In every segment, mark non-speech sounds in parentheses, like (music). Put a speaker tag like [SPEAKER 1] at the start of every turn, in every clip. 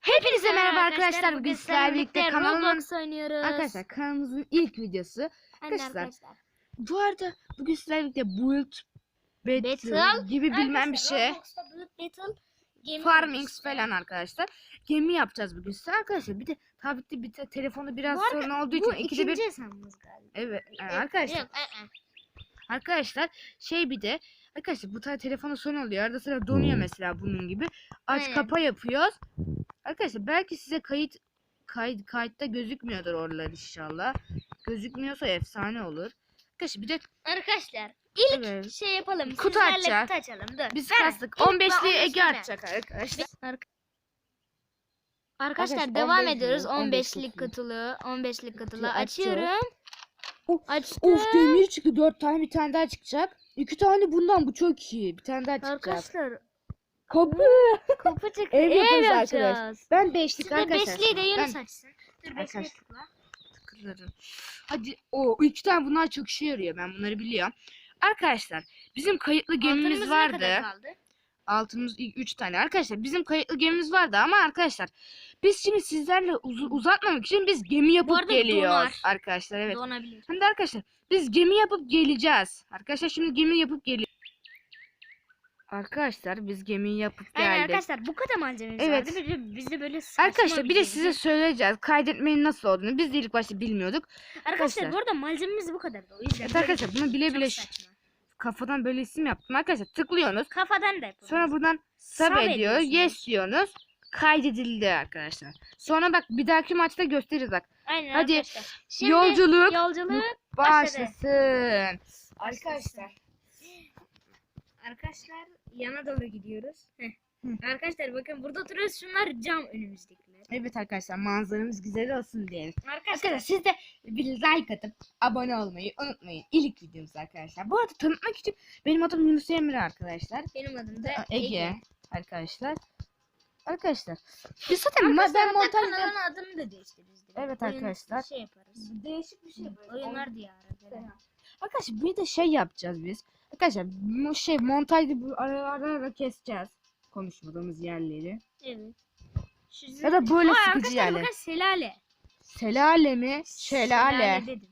[SPEAKER 1] Hepinize merhaba arkadaşlar. Bugün sizlerle birlikte kanalımın
[SPEAKER 2] Roblox oynuyoruz.
[SPEAKER 1] arkadaşlar kanalımızın ilk videosu.
[SPEAKER 2] Aynen
[SPEAKER 1] arkadaşlar,
[SPEAKER 2] arkadaşlar.
[SPEAKER 1] Bu arada bugün sizlerle birlikte build battle,
[SPEAKER 2] Battle.
[SPEAKER 1] gibi bilmem bir
[SPEAKER 2] Arkadaşlar,
[SPEAKER 1] şey.
[SPEAKER 2] Roblox'ta Build Battle gemi
[SPEAKER 1] Farmings
[SPEAKER 2] oynuyoruz.
[SPEAKER 1] falan arkadaşlar. Gemi yapacağız bugün size arkadaşlar. Bir de tabii ki bir te- telefonu biraz
[SPEAKER 2] Bu
[SPEAKER 1] sorun olduğu için
[SPEAKER 2] Bu
[SPEAKER 1] ikide bir
[SPEAKER 2] ikinci hesabımız galiba.
[SPEAKER 1] evet
[SPEAKER 2] Yok,
[SPEAKER 1] yani arkadaşlar
[SPEAKER 2] Yok, ı-ı.
[SPEAKER 1] arkadaşlar şey bir de arkadaşlar bu tane telefona sorun oluyor. Arada sıra donuyor
[SPEAKER 3] Hmm.
[SPEAKER 1] mesela bunun gibi. Aç
[SPEAKER 2] Aynen.
[SPEAKER 1] kapa yapıyoruz. Arkadaşlar belki size kayıt kayıt kayıtta gözükmüyordur oralar inşallah. Gözükmüyorsa efsane olur. Arkadaşlar bir de
[SPEAKER 2] Arkadaşlar ilk
[SPEAKER 1] Evet.
[SPEAKER 2] şey yapalım.
[SPEAKER 1] Kutu
[SPEAKER 2] Sizlerle
[SPEAKER 1] açacak.
[SPEAKER 2] kutu açalım. Dur.
[SPEAKER 1] biz
[SPEAKER 2] Ben-
[SPEAKER 1] kastık.
[SPEAKER 2] ilk
[SPEAKER 1] 15'li
[SPEAKER 2] ben
[SPEAKER 1] Ege
[SPEAKER 2] 15'li
[SPEAKER 1] atacak arkadaşlar.
[SPEAKER 2] Arka-
[SPEAKER 1] Arkadaşlar,
[SPEAKER 2] Arkadaşlar devam
[SPEAKER 1] 15
[SPEAKER 2] ediyoruz.
[SPEAKER 1] diyor, 15
[SPEAKER 2] 15'lik
[SPEAKER 1] kutuyu.
[SPEAKER 2] kutulu. 15'lik kutulu
[SPEAKER 1] Kutuyu açıyoruz.
[SPEAKER 2] açıyorum.
[SPEAKER 1] Of,
[SPEAKER 2] Açtım.
[SPEAKER 1] Of demir çıktı. 4 tane bir tane daha çıkacak. 2 tane bundan bu çok iyi. Bir tane daha çıkacak.
[SPEAKER 2] Arkadaşlar
[SPEAKER 1] Kapı.
[SPEAKER 2] kapı çıktı. (laughs)
[SPEAKER 1] Ev
[SPEAKER 2] Ev,
[SPEAKER 1] yaparız
[SPEAKER 2] yapacağız.
[SPEAKER 1] arkadaş. Ben 5'lik
[SPEAKER 2] Siz de
[SPEAKER 1] arkadaşlar.
[SPEAKER 2] beşliği de Yunus
[SPEAKER 1] Ben
[SPEAKER 2] açsın. Dur
[SPEAKER 1] Arkadaşlar.
[SPEAKER 2] beşliği tıkla.
[SPEAKER 1] Hadi o iki tane bunlar çok işe yarıyor. Ben bunları biliyorum. Arkadaşlar bizim kayıtlı gemimiz
[SPEAKER 2] Altınımız ne
[SPEAKER 1] vardı.
[SPEAKER 2] kadar kaldı?
[SPEAKER 1] Altımız 3 tane. Arkadaşlar bizim kayıtlı gemimiz vardı ama arkadaşlar biz şimdi sizlerle uz- uzatmamak için biz gemi yapıp geliyoruz.
[SPEAKER 2] donar.
[SPEAKER 1] Arkadaşlar evet.
[SPEAKER 2] Donabilir.
[SPEAKER 1] Hem de arkadaşlar biz gemi yapıp geleceğiz. Arkadaşlar şimdi gemi yapıp geliyoruz. Arkadaşlar biz gemiyi yapıp geldik.
[SPEAKER 2] arkadaşlar bu kadar malzememiz
[SPEAKER 1] Evet.
[SPEAKER 2] vardı. De, biz de böyle
[SPEAKER 1] Arkadaşlar bir de size söyleyeceğiz kaydetmenin nasıl olduğunu. Biz de ilk başta bilmiyorduk.
[SPEAKER 2] Arkadaşlar
[SPEAKER 1] arkadaşlar.
[SPEAKER 2] bu arada malzememiz bu kadardı. O yüzden
[SPEAKER 1] Evet arkadaşlar bunu bile bile. Kafadan böyle isim yaptım. Arkadaşlar tıklıyorsunuz.
[SPEAKER 2] Kafadan da yapalım.
[SPEAKER 1] Sonra buradan sub ediyor. Yes diyorsunuz. Kaydedildi arkadaşlar. Sonra bak bir dahaki maçta gösteririz bak.
[SPEAKER 2] Aynen
[SPEAKER 1] Hadi,
[SPEAKER 2] arkadaşlar. Şimdi
[SPEAKER 1] Yolculuk
[SPEAKER 2] yolculuk
[SPEAKER 1] başlasın. Arkadaşlar.
[SPEAKER 2] Arkadaşlar yana doğru gidiyoruz. Heh. Arkadaşlar bakın burada oturuyoruz. Şunlar cam önümüzdekiler.
[SPEAKER 1] Evet arkadaşlar manzaramız güzel olsun diyelim.
[SPEAKER 2] Arkadaşlar
[SPEAKER 1] Arkadaşlar siz de bir like atıp abone olmayı unutmayın. İlk videomuz arkadaşlar. Bu arada tanıtmak için benim adım Yunus Emre arkadaşlar.
[SPEAKER 2] benim adım da
[SPEAKER 1] Ege,
[SPEAKER 2] Ege.
[SPEAKER 1] arkadaşlar. Arkadaşlar biz zaten
[SPEAKER 2] Arkadaşlar
[SPEAKER 1] ben montajda
[SPEAKER 2] kanalın adını da değiştiririz.
[SPEAKER 1] Evet
[SPEAKER 2] Oyun
[SPEAKER 1] arkadaşlar.
[SPEAKER 2] Şey yaparız.
[SPEAKER 1] değişik bir şey yaparız.
[SPEAKER 2] Oyunlar diyarı.
[SPEAKER 1] Arkadaşlar bir de şey yapacağız biz. Arkadaşlar şey montajda bu ara ara, keseceğiz konuşmadığımız yerleri.
[SPEAKER 2] Evet.
[SPEAKER 1] Ya da böyle
[SPEAKER 2] Aa,
[SPEAKER 1] sıkıcı
[SPEAKER 2] arkadaşlar
[SPEAKER 1] yerler.
[SPEAKER 2] bakın şelale.
[SPEAKER 1] Selale mi? Şelale.
[SPEAKER 2] dedim.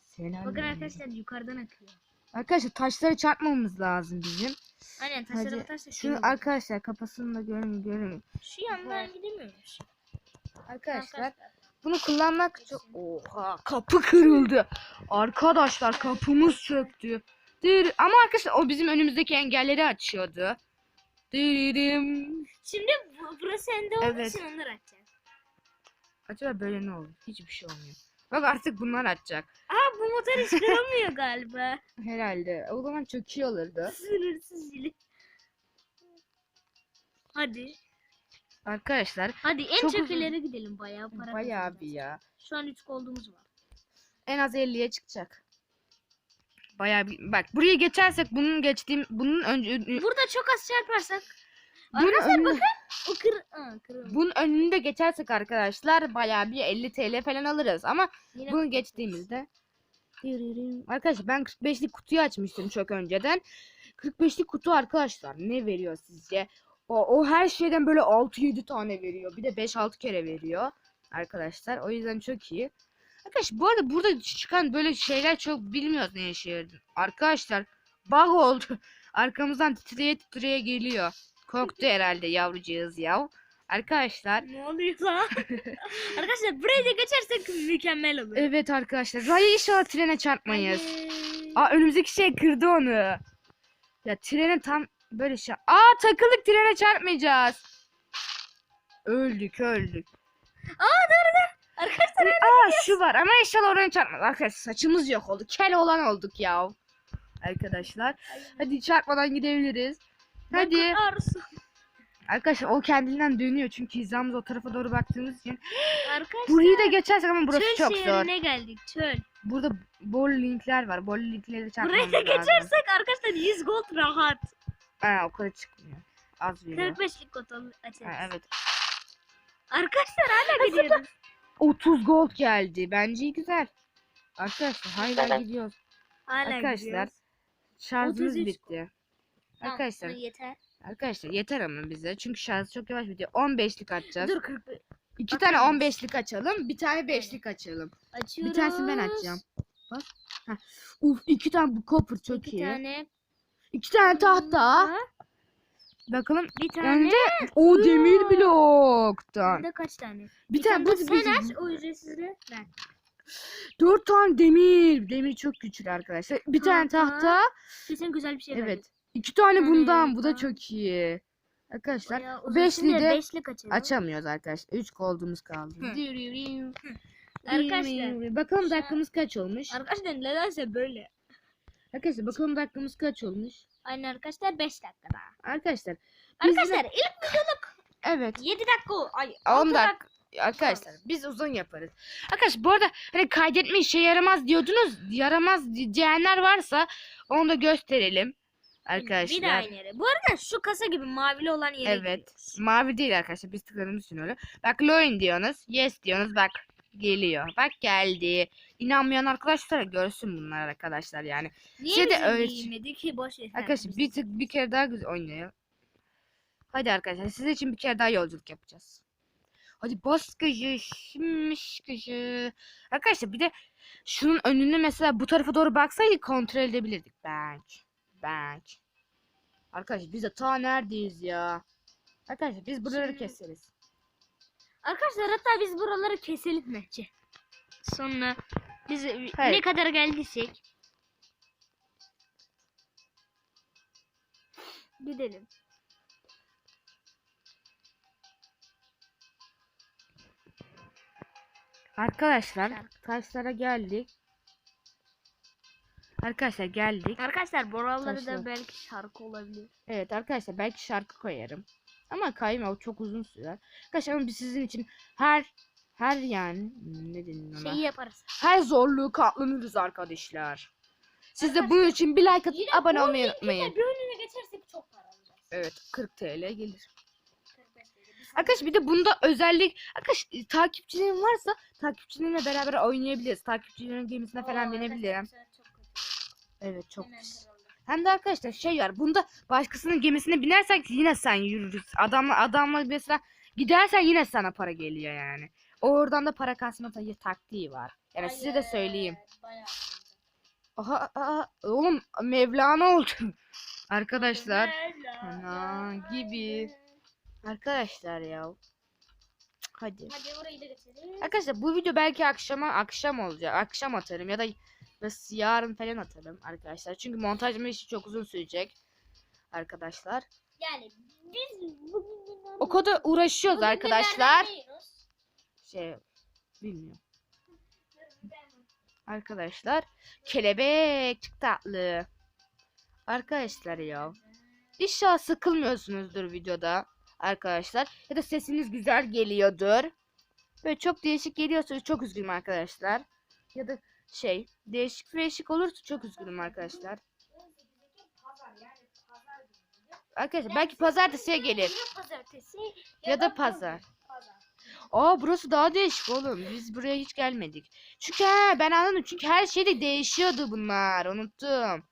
[SPEAKER 1] Selale.
[SPEAKER 2] Bakın arkadaşlar yukarıdan akıyor.
[SPEAKER 1] Arkadaşlar taşları çarpmamamız lazım bizim.
[SPEAKER 2] Aynen taşlara
[SPEAKER 1] Hadi
[SPEAKER 2] batarsa
[SPEAKER 1] Şunu arkadaşlar kafasını da görün görün.
[SPEAKER 2] Şu yandan gidemiyormuş.
[SPEAKER 1] Arkadaşlar bunu kullanmak çok... Oha kapı kırıldı. Arkadaşlar kapımız çöktü. Dır- Ama arkadaşlar o bizim önümüzdeki engelleri açıyordu. Dırırım.
[SPEAKER 2] Şimdi bu, burası ende olduğu
[SPEAKER 1] Evet.
[SPEAKER 2] için onları açacağız.
[SPEAKER 1] Acaba böyle ne olur? Hiçbir şey olmuyor. Bak artık bunlar açacak.
[SPEAKER 2] Aa bu motor hiç kırılmıyor (laughs) galiba.
[SPEAKER 1] Herhalde. O zaman çok iyi olurdu.
[SPEAKER 2] Sınırsız zili. Hadi.
[SPEAKER 1] Arkadaşlar
[SPEAKER 2] Hadi en
[SPEAKER 1] Çok
[SPEAKER 2] çok,
[SPEAKER 1] uzun.
[SPEAKER 2] ileri gidelim bayağı para
[SPEAKER 1] bayağı bir
[SPEAKER 2] kazanacağız.
[SPEAKER 1] ya.
[SPEAKER 2] Şu an 3 gold'umuz var.
[SPEAKER 1] En az 50'ye çıkacak. Bayağı bir... Bak buraya geçersek bunun geçtiğim... Bunun önce...
[SPEAKER 2] Burada çok az çarparsak.
[SPEAKER 1] Bunun
[SPEAKER 2] Arkadaşlar bakın. O kır... Aa, kırılmış.
[SPEAKER 1] Bunun önünde geçersek arkadaşlar bayağı bir 50 TL falan alırız ama
[SPEAKER 2] Yine
[SPEAKER 1] bunu geçtiğimizde Arkadaşlar ben 45'lik kutuyu açmıştım çok önceden. 45'lik kutu arkadaşlar ne veriyor sizce? O, o her şeyden böyle 6-7 tane veriyor. Bir de 5-6 kere veriyor arkadaşlar. O yüzden çok iyi. Arkadaşlar bu arada burada çıkan böyle şeyler çok bilmiyoruz ne işe. Arkadaşlar bug oldu. (laughs) Arkamızdan titreye titreye geliyor. Korktu herhalde yavrucağız yav. Arkadaşlar
[SPEAKER 2] Ne oluyor lan? (laughs) Arkadaşlar burayı da geçersek mükemmel olur.
[SPEAKER 1] evet arkadaşlar. Hayır inşallah trene çarpmayız. Aa önümüzdeki şey kırdı onu. Ya trenin tam böyle şey. Aa takılık trene çarpmayacağız. Öldük öldük.
[SPEAKER 2] Arkadaşlar
[SPEAKER 1] Aa şu var ama inşallah oraya çarpmaz. Arkadaşlar saçımız yok oldu. Kel olan olduk ya. Arkadaşlar hadi çarpmadan gidebiliriz. Hadi.
[SPEAKER 2] bakın.
[SPEAKER 1] Arkadaşlar o kendinden dönüyor çünkü hizamız o tarafa doğru baktığımız için. (gasps)
[SPEAKER 2] Arkadaşlar.
[SPEAKER 1] Burayı da geçersek ama burası
[SPEAKER 2] çöl
[SPEAKER 1] çok zor.
[SPEAKER 2] şehrine geldik çöl.
[SPEAKER 1] Burada bol linkler var. Bol linkleri çarpmamız
[SPEAKER 2] Burayı da
[SPEAKER 1] lazım.
[SPEAKER 2] geçersek arkadaşlar 100 gold rahat.
[SPEAKER 1] Aa o kadar çıkmıyor. Az veriyor.
[SPEAKER 2] 45'lik gold açarız.
[SPEAKER 1] Ha, evet.
[SPEAKER 2] Arkadaşlar hala gidiyoruz.
[SPEAKER 1] 30 gold geldi. Bence güzel. Arkadaşlar hala gidiyoruz.
[SPEAKER 2] Hala
[SPEAKER 1] Arkadaşlar
[SPEAKER 2] gidiyoruz.
[SPEAKER 1] şarjımız
[SPEAKER 2] 33
[SPEAKER 1] bitti.
[SPEAKER 2] Tamam,
[SPEAKER 1] Arkadaşlar
[SPEAKER 2] yeter.
[SPEAKER 1] Arkadaşlar yeter ama bize. Çünkü şarjı çok yavaş bitiyor. 15'lik açacağız.
[SPEAKER 2] Dur 41.
[SPEAKER 1] İki
[SPEAKER 2] bakar
[SPEAKER 1] tane
[SPEAKER 2] mısın?
[SPEAKER 1] 15'lik açalım. Bir tane 5'lik açalım.
[SPEAKER 2] Açıyoruz.
[SPEAKER 1] Bir tanesini ben açacağım. Bak. Heh. Uf iki tane bu copper çok
[SPEAKER 2] İki
[SPEAKER 1] iyi.
[SPEAKER 2] tane.
[SPEAKER 1] İki tane tahta. Bakalım.
[SPEAKER 2] Bir tane.
[SPEAKER 1] Önce o demir bloktan.
[SPEAKER 2] Burada kaç tane?
[SPEAKER 1] Bir tane bu
[SPEAKER 2] sen
[SPEAKER 1] bizim-
[SPEAKER 2] aç o ücretsizle ben.
[SPEAKER 1] Dört tane demir. Demir çok güçlü arkadaşlar. Bir tane
[SPEAKER 2] Tahta.
[SPEAKER 1] tahta.
[SPEAKER 2] Kesin güzel bir şey
[SPEAKER 1] Evet. İki tane bundan. Bu da çok iyi. Arkadaşlar beşli de
[SPEAKER 2] açalım.
[SPEAKER 1] açamıyoruz arkadaşlar. Üç gold'umuz kaldı.
[SPEAKER 2] Hı.
[SPEAKER 1] Arkadaşlar.
[SPEAKER 2] Arkadaşlar.
[SPEAKER 1] Bakalım dakikamız kaç olmuş?
[SPEAKER 2] Arkadaşlar nedense böyle.
[SPEAKER 1] Arkadaşlar bakalım dakikamız kaç olmuş?
[SPEAKER 2] Aynen arkadaşlar 5 dakika daha.
[SPEAKER 1] Arkadaşlar.
[SPEAKER 2] Arkadaşlar ilk videoluk
[SPEAKER 1] Evet.
[SPEAKER 2] 7 dakika ay
[SPEAKER 1] 10
[SPEAKER 2] altı
[SPEAKER 1] dakika. Arkadaşlar biz uzun yaparız. Arkadaşlar bu arada hani kaydetme işe yaramaz diyordunuz. Yaramaz diyenler varsa onu da gösterelim. Arkadaşlar.
[SPEAKER 2] Bir de aynı yere. Bu arada şu kasa gibi mavili olan yere
[SPEAKER 1] Evet.
[SPEAKER 2] gidiyoruz.
[SPEAKER 1] Mavi değil arkadaşlar. Biz tıkladığımız için öyle. Bak loin diyorsunuz. Yes diyorsunuz. Bak geliyor. Bak geldi. İnanmayan arkadaşlar görsün bunlar arkadaşlar yani.
[SPEAKER 2] Niye
[SPEAKER 1] Size de
[SPEAKER 2] giyinmedik ki boş ver.
[SPEAKER 1] Arkadaşlar bir tık bir kere daha güzel oynayalım. Hadi arkadaşlar sizin için bir kere daha yolculuk yapacağız. Hadi bas kışı, şimmiş kışı. Arkadaşlar bir de şunun önünü mesela bu tarafa doğru baksaydık kontrol edebilirdik. Bank. Bank. Arkadaşlar biz de ta neredeyiz ya? Arkadaşlar biz buraları keseriz.
[SPEAKER 2] Arkadaşlar hatta biz buraları keselim bence. Sonra biz
[SPEAKER 1] Hayır.
[SPEAKER 2] ne kadar geldiysek gidelim.
[SPEAKER 1] Arkadaşlar taşlara geldik. Arkadaşlar geldik.
[SPEAKER 2] Arkadaşlar buraları
[SPEAKER 1] Taşlar.
[SPEAKER 2] da belki şarkı olabilir.
[SPEAKER 1] Evet arkadaşlar belki şarkı koyarım. Ama kayma o çok uzun sürer. Arkadaşlar ama biz sizin için her her yani ne denir ona?
[SPEAKER 2] Şeyi yaparız.
[SPEAKER 1] Her zorluğu katlanırız arkadaşlar. Siz de bunun için bir like atıp abone olmayı unutmayın.
[SPEAKER 2] Bir önüne geçersek çok para alacağız.
[SPEAKER 1] Evet 40 TL gelir.
[SPEAKER 2] 45 TL. Biz-
[SPEAKER 1] Arkadaşlar bir de bunda özellik arkadaş e, takipçilerin varsa takipçilerinle beraber oynayabiliriz. Takipçilerin gemisine falan binebilirim. Evet çok
[SPEAKER 2] Hemen kırıldı.
[SPEAKER 1] Hem de arkadaşlar şey var. Bunda başkasının gemisine binersek yine sen yürürüz. Adamla adamla mesela gidersen yine sana para geliyor yani. Oradan da para kasma ta- taktiği var. Yani size de söyleyeyim.
[SPEAKER 2] Bayağı.
[SPEAKER 1] Aha, aha oğlum Mevlana oldu. (laughs) Arkadaşlar. Ana gibi. Arkadaşlar ya. Hadi.
[SPEAKER 2] Hadi orayı da geçelim.
[SPEAKER 1] Arkadaşlar bu video belki akşama akşam olacak. Akşam atarım ya da nasıl yarın falan atarım arkadaşlar. Çünkü montajlama işi çok uzun sürecek. Arkadaşlar.
[SPEAKER 2] Yani biz bugün
[SPEAKER 1] O kadar uğraşıyoruz
[SPEAKER 2] bugün
[SPEAKER 1] arkadaşlar. Şey bilmiyorum. Arkadaşlar kelebek çok tatlı. Arkadaşlar ya. İnşallah sıkılmıyorsunuzdur videoda arkadaşlar. Ya da sesiniz güzel geliyordur. Böyle çok değişik geliyorsa çok üzgünüm arkadaşlar. Ya da şey değişik değişik olursa çok üzgünüm arkadaşlar. Arkadaşlar belki pazartesiye gelir.
[SPEAKER 2] Ya pazartesi
[SPEAKER 1] Ya da pazar. Aa burası daha değişik oğlum. Biz buraya hiç gelmedik. Çünkü he, ben anladım. Çünkü her şeyde değişiyordu bunlar. Unuttum.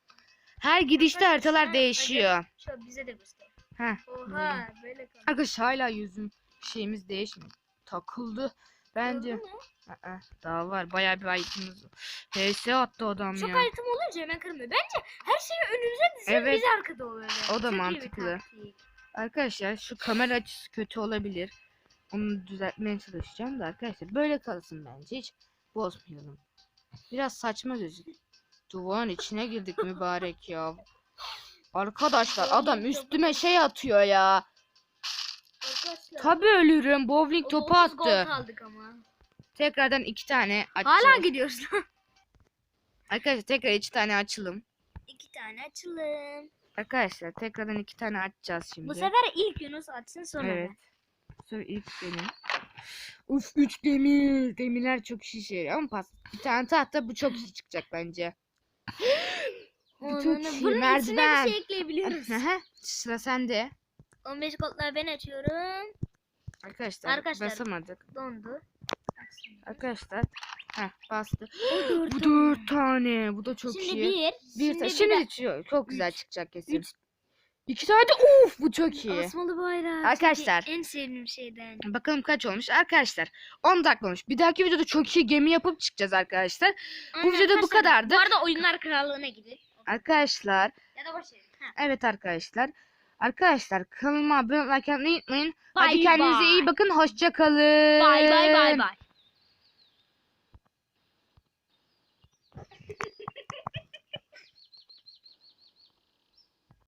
[SPEAKER 1] Her gidişte haritalar değişiyor.
[SPEAKER 2] Şöyle bize de göster.
[SPEAKER 1] Heh.
[SPEAKER 2] Oha böyle kaldı.
[SPEAKER 1] Arkadaşlar hala yüzüm şeyimiz değişmedi. Takıldı. Bence. Aa, daha var. Bayağı bir var. HS attı adam
[SPEAKER 2] Çok
[SPEAKER 1] ya.
[SPEAKER 2] item olunca hemen kırmıyor. Bence her şeyi önümüze dizin
[SPEAKER 1] Evet.
[SPEAKER 2] biz arkada oluyor.
[SPEAKER 1] O da
[SPEAKER 2] Çok
[SPEAKER 1] mantıklı. Arkadaşlar şu kamera açısı kötü olabilir. Onu düzeltmeye çalışacağım da arkadaşlar böyle kalsın bence hiç bozmayalım. Biraz saçma gözüküyor. Duvarın içine girdik mübarek ya. Arkadaşlar adam üstüme şey atıyor ya.
[SPEAKER 2] Arkadaşlar.
[SPEAKER 1] Tabi ölürüm. Bowling topu
[SPEAKER 2] 30 gol
[SPEAKER 1] attı.
[SPEAKER 2] kaldık ama.
[SPEAKER 1] Tekrardan iki tane açacağız.
[SPEAKER 2] Hala gidiyoruz lan.
[SPEAKER 1] Arkadaşlar tekrar iki tane açalım.
[SPEAKER 2] İki tane açalım.
[SPEAKER 1] Arkadaşlar tekrardan iki tane açacağız şimdi.
[SPEAKER 2] Bu sefer ilk Yunus açsın sonra
[SPEAKER 1] Evet.
[SPEAKER 2] ben.
[SPEAKER 1] Sonra ilk benim. Uf 3 demir. Demirler çok şişe. Ama pas. Bir tane tahta bu çok iyi çıkacak bence. (gasps) Bu çok iyi.
[SPEAKER 2] Bunun
[SPEAKER 1] Merdiven.
[SPEAKER 2] içine bir şey ekleyebiliyoruz.
[SPEAKER 1] Aha, Sıra sende.
[SPEAKER 2] 15 kodlar ben açıyorum.
[SPEAKER 1] Arkadaşlar,
[SPEAKER 2] Arkadaşlar.
[SPEAKER 1] basamadık.
[SPEAKER 2] Dondu.
[SPEAKER 1] Arkadaşlar. Heh bastı. (gasps)
[SPEAKER 2] dört
[SPEAKER 1] Bu
[SPEAKER 2] tane.
[SPEAKER 1] dört tane. Bu da çok
[SPEAKER 2] Şimdi
[SPEAKER 1] iyi.
[SPEAKER 2] bir.
[SPEAKER 1] Bir
[SPEAKER 2] şimdi
[SPEAKER 1] ta-
[SPEAKER 2] bir
[SPEAKER 1] Şimdi
[SPEAKER 2] de-
[SPEAKER 1] de çıkıyor. Çok güzel çıkacak kesin.
[SPEAKER 2] Üç.
[SPEAKER 1] İki saate uf bu çok iyi.
[SPEAKER 2] Asmalı bayrak.
[SPEAKER 1] Arkadaşlar.
[SPEAKER 2] En sevdiğim şeyden.
[SPEAKER 1] Bakalım kaç olmuş arkadaşlar. 10 dakika olmuş. Bir dahaki videoda çok iyi gemi yapıp çıkacağız arkadaşlar.
[SPEAKER 2] Aynen
[SPEAKER 1] videoda bu
[SPEAKER 2] arkadaşlar.
[SPEAKER 1] kadardı.
[SPEAKER 2] Bu arada oyunlar krallığına gidin.
[SPEAKER 1] Arkadaşlar
[SPEAKER 2] Ya da boş verin. Ha.
[SPEAKER 1] evet arkadaşlar. Arkadaşlar kanalıma abone olmayı unutmayın.
[SPEAKER 2] Bay
[SPEAKER 1] Hadi kendinize iyi
[SPEAKER 2] bay.
[SPEAKER 1] bakın. Hoşça kalın.
[SPEAKER 2] Bay bay bay bay.